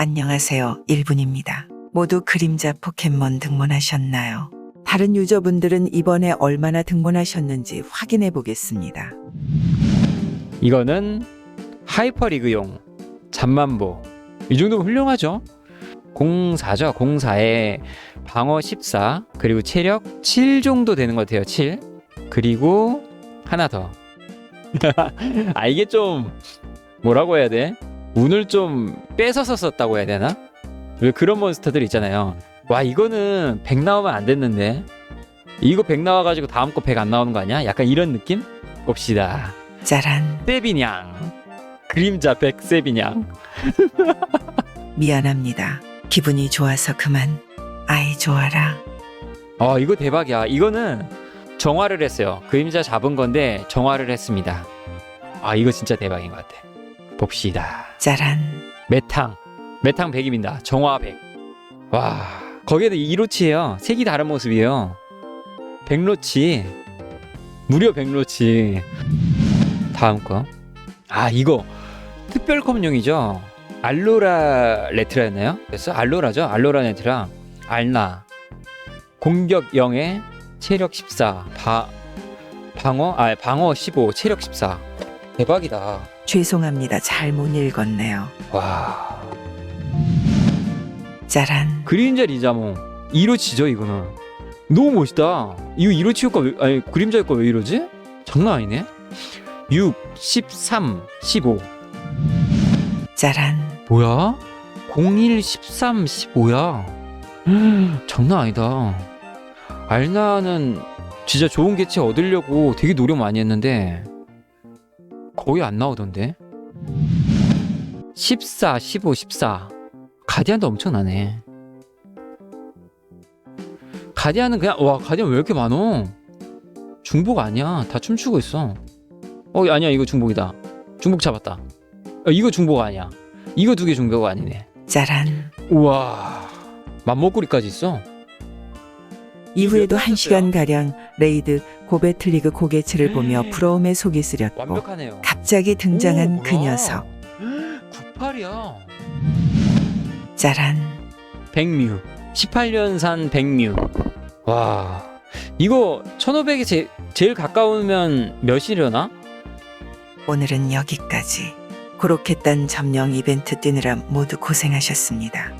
안녕하세요. 1분입니다. 모두 그림자 포켓몬 등문하셨나요? 다른 유저분들은 이번에 얼마나 등문하셨는지 확인해 보겠습니다. 이거는 하이퍼리그용 잠만보 이 정도면 훌륭하죠 04죠 04에 방어 14 그리고 체력 7 정도 되는 것 같아요 7 그리고 하나 더 아 이게 좀 뭐라고 해야 돼 운을 좀 뺏어서 썼다고 해야 되나? 왜 그런 몬스터들 있잖아요. 와 이거는 100 나오면 안 됐는데. 이거 100 나와가지고 다음 거 100 안 나오는 거 아니야? 약간 이런 느낌? 봅시다. 짜란. 세비냥 그림자 백세비냥 미안합니다. 기분이 좋아서 그만. 아이 좋아라. 어 이거 대박이야. 이거는 정화를 했어요. 그림자 잡은 건데 정화를 했습니다. 아 이거 진짜 대박인 것 같아 봅시다. 짜란. 메탕. 메탕 100입니다. 정화 100와 거기에도 2로치예요. 색이 다른 모습이에요. 100로치. 무려 100로치. 다음 거 아 이거. 특별 컴용이죠? 알로라 레트라였나요? 그래서 알로라죠? 알로라 레트라. 알나. 공격 0에 체력 14 바, 방어? 아 방어 15 체력 14 대박이다 죄송합니다. 잘못 읽었네요. 와 짜란. 그림자 리자몽 이로치죠 이거는 너무 멋있다 이거 이로치 효과 왜, 아니 그림자 효과 왜 이러지? 장난 아니네 6 13 15 짜란. 뭐야? 01 13 15야 장난 아니다 알나는 진짜 좋은 개체 얻으려고 되게 노력 많이 했는데 거의 안 나오던데? 14 15 14 가디안도 엄청나네. 가디안은 그냥 와 가디안 왜 이렇게 많어? 중복 아니야. 다 춤추고 있어. 어 아니야 이거 중복이다. 중복 잡았다. 어, 이거 중복 아니야. 이거 두 개 중복 아니네. 짜란. 우와. 맘먹구리까지 있어 이후에도 한 시간 가량 레이드 고베틀리그 고개치를 보며 부러움에 속이 쓰렸고 완벽하네요 갑자기 등장한 오, 그 뭐야. 녀석. 98이야 짜란. 백뮤 18년산 백뮤 와 이거 1500이 제, 제일 가까우면 몇이려나? 오늘은 여기까지. 고로켓단 점령 이벤트 뛰느라 모두 고생하셨습니다.